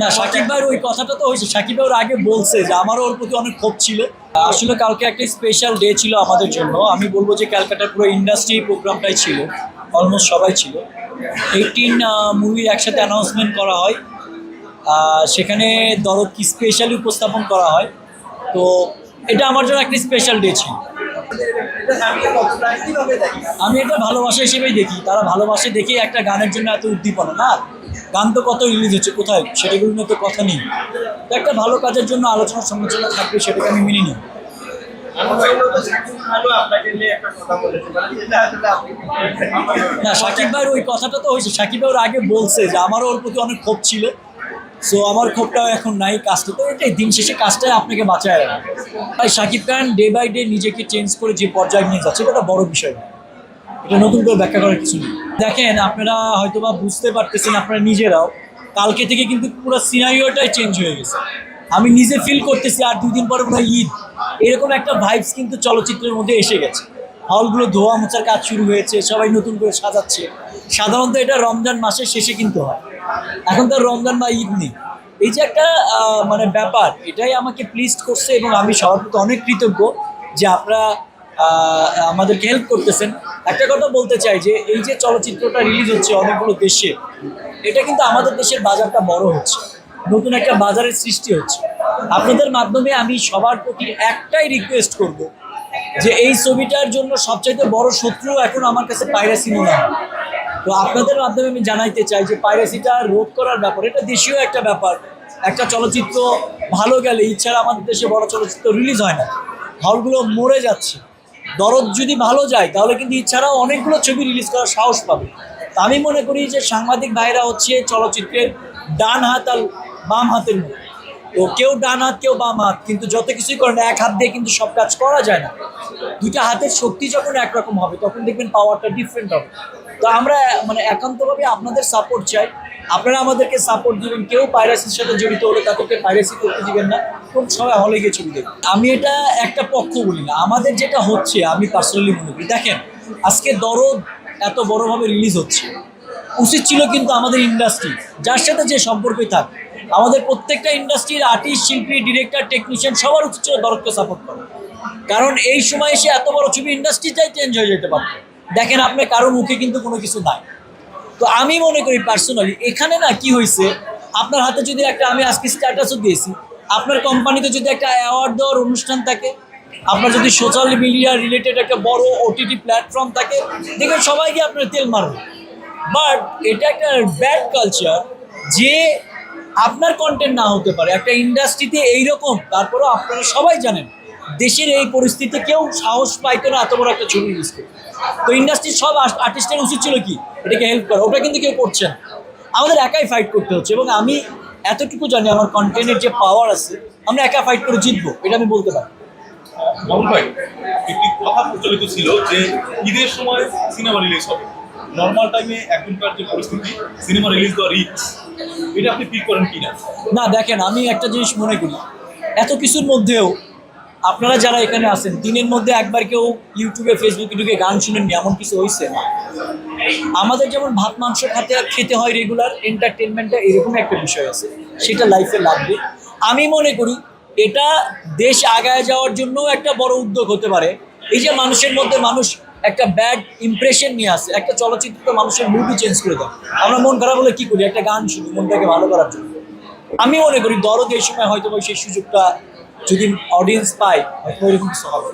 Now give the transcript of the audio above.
না, সাকিব ভাইয়ের ওই কথাটা তো হয়েছে। সাকিব ভাই ওর আগে বলছে যে আমারও ওর প্রতি অনেক ক্ষোভ ছিল। আসলে কালকে একটা স্পেশাল ডে ছিল আমাদের জন্য। আমি বলব যে ক্যালকাটার পুরো ইন্ডাস্ট্রি প্রোগ্রামটাই ছিল। অলমোস্ট সবাই ছিল। এইটিন মুভির একসাথে অ্যানাউন্সমেন্ট করা হয়। সেখানে দরদকে স্পেশালি উপস্থাপন করা হয়। তো এটা আমার জন্য একটা স্পেশাল ডে ছিল। আমি এটা ভালোবাসা হিসেবেই দেখি। তারা ভালোবাসে দেখেই একটা গানের জন্য এত উদ্দীপনা। না, গান তো কত রিলিজ হচ্ছে, কোথায়? সেটাগুলো নিয়ে তো কথা নেই। একটা ভালো কাজের জন্য আলোচনা সমালোচনা থাকবে, সেটাকে আমি মেনে নিই না, সাকিব ভাইয়ের ওই কথাটা তো হয়েছে। সাকিব ভাই ওর আগে বলছে যে, আমারও ওর প্রতি অনেক ক্ষোভ ছিল। সো আমার ক্ষোভটাও এখন নাই কাজটা। তো এটাই দিন শেষে কাজটাই আপনাকে বাঁচায় রাখে। তাই Shakib Khan day by day নিজেকে চেঞ্জ করে যে পর্যায়ে নিয়ে যাচ্ছে, এটা বড় বিষয়। এটা নতুন করে ব্যাখ্যা করার কিছু নেই। দেখেন, আপনারা হয়তোবা বুঝতে পারতেছেন, আপনারা নিজেরাও, কালকে থেকে কিন্তু পুরো সিনারিওটাই চেঞ্জ হয়ে গেছে। আমি নিজে ফিল করতেছি, আর দুই দিন পরে হয় ঈদ। এরকম একটা ভাইবস কিন্তু চলচ্চিত্রের মধ্যে এসে গেছে। হলগুলো ধোয়া মোছার কাজ শুরু হয়েছে, সবাই নতুন করে সাজাচ্ছে। সাধারণত এটা রমজান মাসের শেষে কিন্তু হয়। এখন তো রমজান বা ঈদ নেই। এই যে একটা মানে ব্যাপার, এটাই আমাকে প্লিজ করছে এবং আমি সবার প্রতি অনেক কৃতজ্ঞ যে আপনারা আমাদেরকে হেল্প করতেছেন। একটা কথা বলতে চাই যে, এই যে চলচ্চিত্রটা রিলিজ হচ্ছে অনেকগুলো দেশে, এটা কিন্তু আমাদের দেশের বাজারটা বড় হচ্ছে। নতুন একটা বাজারের সৃষ্টি হচ্ছে। আপনাদের মাধ্যমে আমি সবার প্রতি একটাই রিকোয়েস্ট করব যে, এই ছবিটার জন্য সবচাইতে বড় শত্রু এখন আমার কাছে পাইরাসি মনে হয় তো আপনাদের মাধ্যমে আমি জানাইতে চাই যে পাইরেসিটা রোধ করার ব্যাপার, এটা দেশীয় একটা ব্যাপার। একটা চলচ্চিত্র ভালো গেলে ইচ্ছারা আমাদের দেশে বড় চলচ্চিত্র রিলিজ হয় না। হলগুলো মরে যাচ্ছে। দরদ যদি ভালো যায়, তাহলে কিন্তু ইচ্ছারাও অনেকগুলো ছবি রিলিজ করার সাহস পাবে। আমি মনে করি যে সাংবাদিক ভাইরা হচ্ছে চলচ্চিত্রের ডান হাত আর বাম হাতের মতো তো কেউ ডান হাত, কেউ বাম হাত, কিন্তু যত কিছুই করেন, এক হাত দিয়ে কিন্তু সব কাজ করা যায় না। দুইটা হাতের শক্তি যখন একরকম হবে, তখন দেখবেন পাওয়ারটা ডিফারেন্ট হবে। তো আমরা মানে একান্তভাবে আপনাদের সাপোর্ট চাই। আপনারা আমাদেরকে সাপোর্ট দিবেন, কেউ পাইরাসির সাথে জড়িত হলে তাদেরকে পাইরাসি করতে দিবেন না। খুব সবাই হলে গিয়ে ছবি দেখবেন আমি এটা একটা পক্ষ বলি না। আমাদের যেটা হচ্ছে, আমি পার্সোনালি মনে করি। দেখেন, আজকে দরদ এত বড়ভাবে রিলিজ হচ্ছে। উচিত ছিল কিন্তু আমাদের ইন্ডাস্ট্রি যার সাথে যে সম্পর্কই থাক। আমাদের প্রত্যেকটা ইন্ডাস্ট্রির আর্টিস্ট শিল্পী ডিরেক্টর টেকনিশিয়ান সবার উচিত ছিল দরদকে সাপোর্ট করা। কারণ এই সময় এসে এত বড় ছবি ইন্ডাস্ট্রিটাই চেঞ্জ হয়ে যেতে পারত। দেখেন আপনি কারও মুখে কিন্তু কোনো কিছু নাই। তো আমি মনে করি পার্সোনালি এখানে না কি হয়েছে আপনার হাতে যদি একটা আমি আজকে স্ট্যাটাসও দিয়েছি, আপনার কোম্পানিতে যদি একটা অ্যাওয়ার্ড দেওয়ার অনুষ্ঠান থাকে, আপনার যদি সোশ্যাল মিডিয়া রিলেটেড একটা বড় ওটিটি প্ল্যাটফর্ম থাকে, দেখবেন সবাইকে আপনার তেল মারবে। বাট এটা একটা ব্যাড কালচার যে আপনার কন্টেন্ট না হতে পারে। একটা ইন্ডাস্ট্রিতে এইরকম, তারপরেও আপনারা সবাই জানেন, দেশের এই পরিস্থিতিতে কেউ সাহস পাইতো না এত বড় একটা ছবি রিলিজ তো ইন্ডাস্ট্রির সব আর্টিস্টের উচিত ছিল কি? এটাকে হেল্প করা। ওটা কিন্তু কেউ করছে না। আমাদের একাই ফাইট করতে হচ্ছে এবং আমি এতটুকু জানি আমার কন্টেন্টের যে পাওয়ার আছে, আমরা একা ফাইট করে জিতবো, এটা আমি বলতে পারি। একটি কথা প্রচলিত ছিল যে ঈদের সময় সিনেমা রিলিজ হবে। নর্মাল টাইমে এখনকার যে পরিস্থিতি সিনেমা রিলিজ দেওয়া রিস্ক এটা আপনি ফিল করেন কিনা? না, দেখেন, আমি একটা জিনিস মনে করি। এত কিছুর মধ্যেও আপনারা যারা এখানে আছেন, দিনের মধ্যে একবার কেউ ইউটিউবে, ফেসবুকে ঢুকে গান শুনেননি, এমন কিছু হয়েছে না। আমাদের যেমন ভাত, মাংস খাতে, খেতে হয় রেগুলার এন্টারটেনমেন্টটা এরকম একটা বিষয় আছে, সেটা লাইফে লাগবে। আমি মনে করি, এটা দেশ আগায় যাওয়ার জন্য একটা বড় উদ্যোগ হতে পারে। এই যে মানুষের মধ্যে মানুষ একটা ব্যাড ইমপ্রেশন নিয়ে আসে, একটা চলচ্চিত্র মানুষের মুডই চেঞ্জ করে দেয়। আমরা মন খারাপ হলে কি করি? একটা গান শুনি মনটাকে ভালো করার জন্য। আমি মনে করি দরদ এই সময় হয়তো সেই সুযোগটা যদি অডিয়েন্স পায় হয়তো এরকম কিছু হবে।